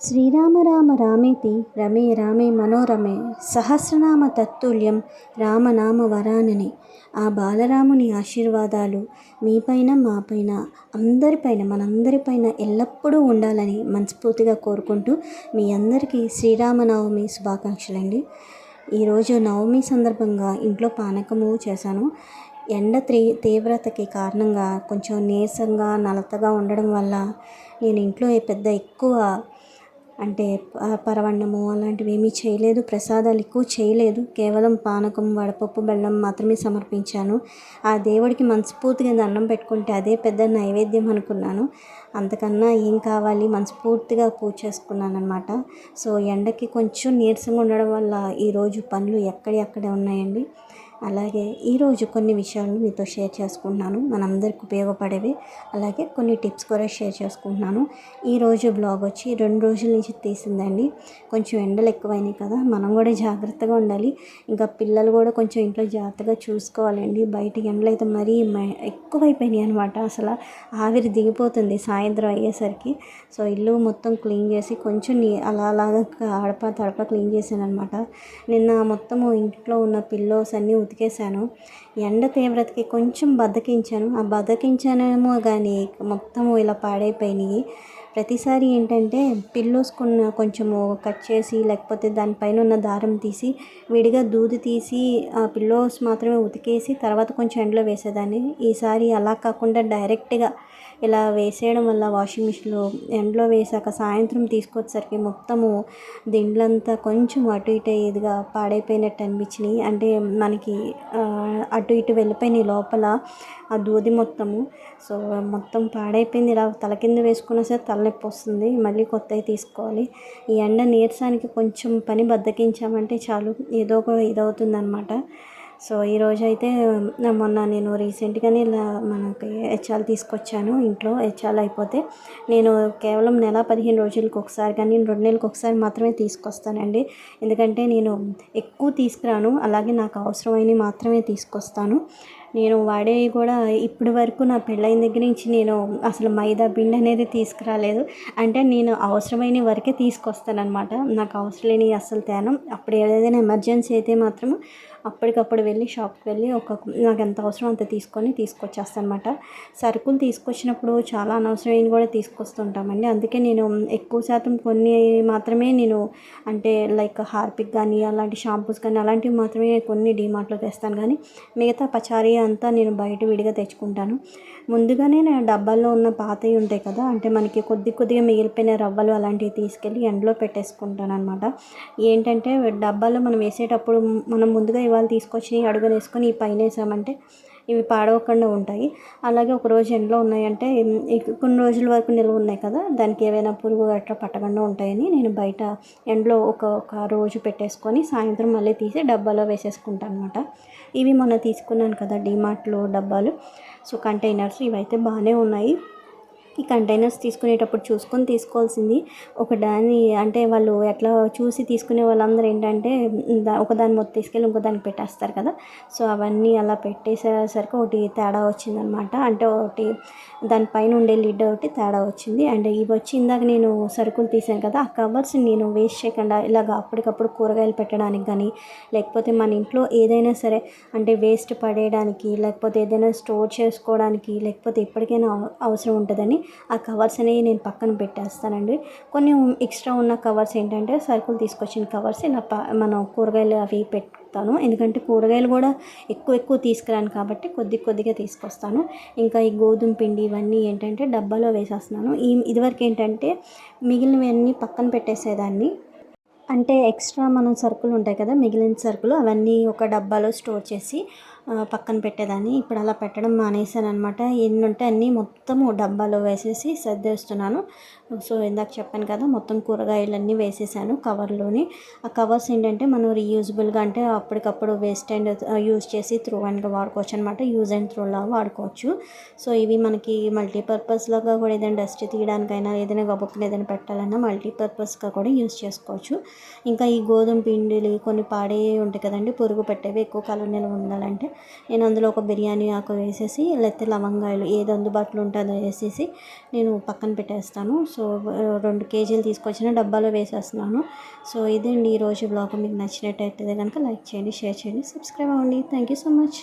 శ్రీరామ రామ రామేతి రమే రామే మనోరమే సహస్రనామ తత్తుల్యం రామనామ వరానని. ఆ బాలరాముని ఆశీర్వాదాలు మీపైన మాపైన అందరిపైన మనందరిపైన ఎల్లప్పుడూ ఉండాలని మనస్ఫూర్తిగా కోరుకుంటూ మీ అందరికీ శ్రీరామనవమి శుభాకాంక్షలండి. ఈరోజు నవమి సందర్భంగా ఇంట్లో పానకము చేశాను. ఎండ త్రీ తీవ్రతకి కారణంగా కొంచెం నీరసంగా నలతగా ఉండడం వల్ల నేను ఇంట్లో పెద్ద ఎక్కువ అంటే పరవన్నము అలాంటివి ఏమీ చేయలేదు ప్రసాదాలు ఎక్కువ చేయలేదు. కేవలం పానకం వడపప్పు బెల్లం మాత్రమే సమర్పించాను. ఆ దేవుడికి మనస్ఫూర్తిగా దండం పెట్టుకుంటే అదే పెద్ద నైవేద్యం అనుకున్నాను. అంతకన్నా ఏం కావాలి? మనస్ఫూర్తిగా పూజ చేసుకున్నాను అనమాట సో ఎండకి కొంచెం నీరసంగా ఉండడం వల్ల ఈరోజు పనులు ఎక్కడెక్కడ ఉన్నాయండి? అలాగే ఈరోజు కొన్ని విషయాలు మీతో షేర్ చేసుకుంటున్నాను. మనందరికి ఉపయోగపడేవి. అలాగే కొన్ని టిప్స్ కూడా షేర్ చేసుకుంటున్నాను. ఈరోజు బ్లాగ్ వచ్చి రెండు రోజుల నుంచి తీసిందండి. కొంచెం ఎండలు ఎక్కువైనాయి కదా మనం కూడా జాగ్రత్తగా ఉండాలి. ఇంకా పిల్లలు కూడా కొంచెం ఇంట్లో జాగ్రత్తగా చూసుకోవాలండి. బయట ఎండలు అయితే మరీ ఎక్కువైపోయినాయి అనమాట అసలు ఆవిరి దిగిపోతుంది సాయంత్రం అయ్యేసరికి. సో ఇల్లు మొత్తం క్లీన్ చేసి కొంచెం నీ అలా అలాగా అడప తడప క్లీన్ చేశాను అనమాట నిన్న మొత్తము ఇంట్లో ఉన్న పిల్లోస్ అన్నీ ఉతికేసాను ఎండ తీవ్రతకి కొంచెం బద్దకించాను. ఆ బద్దకించానేమో కానీ మొత్తము ఇలా పాడైపోయినాయి. ప్రతిసారి ఏంటంటే పిల్లోస్కున్న కొంచెము కట్ చేసి లేకపోతే దానిపైన ఉన్న దారం తీసి విడిగా దూది తీసి ఆ పిల్లోస్ మాత్రమే ఉతికేసి తర్వాత కొంచెం ఎండలో వేసేదాన్ని. ఈసారి అలా కాకుండా డైరెక్ట్గా ఇలా వేసేయడం వల్ల వాషింగ్ మిషన్లో ఎండలో వేసాక సాయంత్రం తీసుకొచ్చేసరికి మొత్తము దిండ్లంతా కొంచెం అటు ఇటు ఇదిగా పాడైపోయినట్టు అనిపించినాయి. అంటే మనకి అటు ఇటు వెళ్ళిపోయినాయి లోపల ఆ దూది మొత్తము. సో మొత్తం పాడైపోయింది. ఇలా తల కింద వేసుకున్నా సరే తలనొప్పి వస్తుంది. మళ్ళీ కొత్తవి తీసుకోవాలి. ఈ ఎండ నీరసానికి కొంచెం పని బద్దకించామంటే చాలు. ఏదో ఒక ఇదవుతుంది అనమాట సో ఈరోజు అయితే మొన్న నేను రీసెంట్గానే ఇలా మనకి హెచ్ఆల్ తీసుకొచ్చాను ఇంట్లో హెచ్ఆల్ అయిపోతే నేను కేవలం నెల పదిహేను రోజులకు ఒకసారి కానీ రెండు నెలలకు ఒకసారి మాత్రమే తీసుకొస్తానండి. ఎందుకంటే నేను ఎక్కువ తీసుకురాను అలాగే నాకు అవసరమైనవి మాత్రమే తీసుకొస్తాను. నేను వాడేవి కూడా ఇప్పటి వరకు నా పెళ్ళైన దగ్గర నుంచి నేను అసలు మైదా పిండి అనేది తీసుకురాలేదు. అంటే నేను అవసరమైన వరకే తీసుకొస్తాను అనమాట నాకు అవసరం లేని అసలు తేనం. అప్పుడు ఏదైనా ఎమర్జెన్సీ అయితే మాత్రం అప్పటికప్పుడు వెళ్ళి షాప్కి వెళ్ళి ఒక నాకు ఎంత అవసరం అంత తీసుకొని తీసుకొచ్చేస్తాను అనమాట సరుకులు తీసుకొచ్చినప్పుడు చాలా అనవసరమైన కూడా తీసుకొస్తుంటామండి. అందుకే నేను ఎక్కువ శాతం కొన్ని మాత్రమే నేను అంటే లైక్ హార్పిక్ కానీ అలాంటి షాంపూస్ కానీ అలాంటివి మాత్రమే కొన్ని డీమార్ట్లో తెస్తాను. కానీ మిగతా పచారీ అంతా నేను బయట విడిగా తెచ్చుకుంటాను. ముందుగానే నేను డబ్బాల్లో ఉన్న పాతవి ఉంటాయి కదా అంటే మనకి కొద్ది కొద్దిగా మిగిలిపోయిన రవ్వలు అలాంటివి తీసుకెళ్ళి ఎండలో పెట్టేసుకుంటాను అనమాట ఏంటంటే డబ్బాలో మనం వేసేటప్పుడు మనం ముందుగా వాళ్ళు తీసుకొచ్చి అడుగునేసుకొని ఈ పైన వేసామంటే ఇవి పాడవకుండా ఉంటాయి. అలాగే ఒక రోజు ఎండలో ఉన్నాయంటే కొన్ని రోజుల వరకు నిల్వ ఉన్నాయి కదా దానికి ఏవైనా పురుగు గట్రా పట్టకుండా ఉంటాయని నేను బయట ఎండలో ఒక ఒక రోజు పెట్టేసుకొని సాయంత్రం మళ్ళీ తీసి డబ్బాలో వేసేసుకుంటాను అనమాట ఇవి మొన్న తీసుకున్నాను కదా డిమార్ట్లో డబ్బాలు. సో కంటైనర్స్ ఇవైతే బాగానే ఉన్నాయి. ఈ కంటైనర్స్ తీసుకునేటప్పుడు చూసుకొని తీసుకోవాల్సింది. ఒక దాన్ని అంటే వాళ్ళు ఎట్లా చూసి తీసుకునే వాళ్ళందరూ ఏంటంటే ఒకదాని మొత్తం తీసుకెళ్ళి ఇంకో దానికి పెట్టేస్తారు కదా. సో అవన్నీ అలా పెట్టేసేసరికి ఒకటి తేడా వచ్చిందనమాట. అంటే ఒకటి దానిపైన ఉండే లిడ్ ఒకటి తేడా వచ్చింది. అండ్ ఇవి వచ్చి ఇందాక నేను సరుకులు తీసాను కదా ఆ కవర్స్ నేను వేస్ట్ చేయకుండా ఇలాగ అప్పటికప్పుడు కూరగాయలు పెట్టడానికి కానీ లేకపోతే మన ఇంట్లో ఏదైనా సరే అంటే వేస్ట్ పడేయడానికి లేకపోతే ఏదైనా స్టోర్ చేసుకోవడానికి లేకపోతే ఎప్పటికైనా అవసరం ఉంటుందని ఆ కవర్స్ అనేవి నేను పక్కన పెట్టేస్తానండి. కొన్ని ఎక్స్ట్రా ఉన్న కవర్స్ ఏంటంటే సరుకులు తీసుకొచ్చిన కవర్స్ ఇలా మనం కూరగాయలు అవి పెట్టుతాను ఎందుకంటే కూరగాయలు కూడా ఎక్కువ ఎక్కువ తీసుకురాను కాబట్టి కొద్ది కొద్దిగా తీసుకొస్తాను. ఇంకా ఈ గోధుమ పిండి ఇవన్నీ ఏంటంటే డబ్బాలో వేసేస్తున్నాను. ఈ ఇదివరకు ఏంటంటే మిగిలినవన్నీ పక్కన పెట్టేసేదాన్ని. అంటే ఎక్స్ట్రా మనం సరుకులు ఉంటాయి కదా మిగిలిన సరుకులు అవన్నీ ఒక డబ్బాలో స్టోర్ చేసి పక్కన పెట్టేదాన్ని. ఇప్పుడు అలా పెట్టడం మానేసాను అనమాట ఎన్ని ఉంటే అన్నీ మొత్తము డబ్బాలో వేసేసి సర్దేస్తున్నాను. సో ఇందాక చెప్పాను కదా మొత్తం కూరగాయలన్నీ వేసేసాను కవర్లోని. ఆ కవర్స్ ఏంటంటే మనం రీయూజబుల్గా అంటే అప్పటికప్పుడు వేస్ట్ అండ్ యూజ్ చేసి త్రూ అండ్గా వాడుకోవచ్చు అనమాట యూజ్ అండ్ త్రూలా వాడుకోవచ్చు. సో ఇవి మనకి మల్టీపర్పస్ లాగా కూడా ఏదైనా డస్ట్ తీయడానికైనా ఏదైనా గబుక్కుని ఏదైనా పెట్టాలన్నా మల్టీపర్పస్గా కూడా యూజ్ చేసుకోవచ్చు. ఇంకా ఈ గోధుమ పిండిలు కొన్ని పాడే ఉంటాయి కదండి పురుగు పెట్టేవి ఎక్కువ కాలం నిల్వ ఉండాలంటే. నేను అందులో ఒక బిర్యానీ ఆకు వేసేసి లేకపోతే లవంగాయలు ఏది అందుబాటులో ఉంటుందో వేసేసి నేను పక్కన పెట్టేస్తాను. సో రెండు కేజీలు తీసుకొచ్చిన డబ్బాలో వేసేస్తున్నాను. సో ఇదండి ఈరోజు బ్లాగ్. మీకు నచ్చినట్టయితే కనుక లైక్ చేయండి షేర్ చేయండి సబ్స్క్రైబ్ అవ్వండి. Thank you so much.